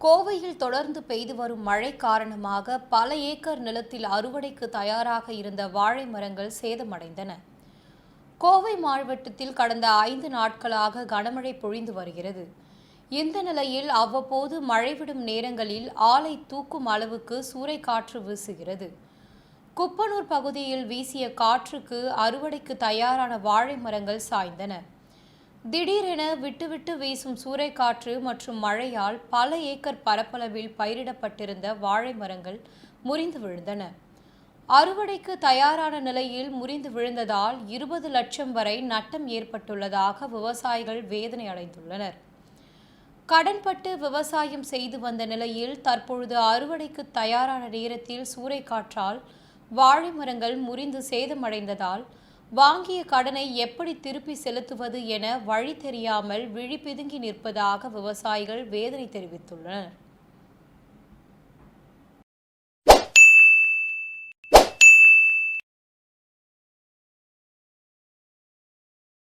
கோவையில் தொடர்ந்து பெய்து வரும் மழை காரணமாக பல ஏக்கர் நிலத்தில் அறுவடைக்கு தயாராக இருந்த வாழை மரங்கள் சேதமடைந்தன. கோவை மாவட்டத்தில் கடந்த ஐந்து நாட்களாக கனமழை பொழிந்து வருகிறது. இந்த நிலையில் அவ்வப்போது மழை விடும் நேரங்களில் ஆலை தூக்கும் அளவுக்கு சூறைக்காற்று வீசுகிறது. குப்பனூர் பகுதியில் வீசிய காற்றுக்கு அறுவடைக்கு தயாரான வாழை மரங்கள் சாய்ந்தன. திடீரென விட்டுவிட்டு வீசும் சூறைக்காற்று மற்றும் மழையால் பல ஏக்கர் பரப்பளவில் பயிரிடப்பட்டிருந்த வாழை மரங்கள் முறிந்து விழுந்தன. அறுவடைக்கு தயாரான நிலையில் முறிந்து விழுந்ததால் இருபது லட்சம் வரை நட்டம் ஏற்பட்டுள்ளதாக விவசாயிகள் வேதனை அடைந்துள்ளனர். கடன்பட்டு விவசாயம் செய்து வந்த நிலையில் தற்பொழுது அறுவடைக்கு தயாரான நேரத்தில் சூறைக்காற்றால் வாழை மரங்கள் முறிந்து சேதமடைந்ததால் வாங்கிய கடனை எப்படி திருப்பி செலுத்துவது என வழி தெரியாமல் விழி பிதுங்கி நிற்பதாக விவசாயிகள் வேதனை தெரிவித்துள்ளனர்.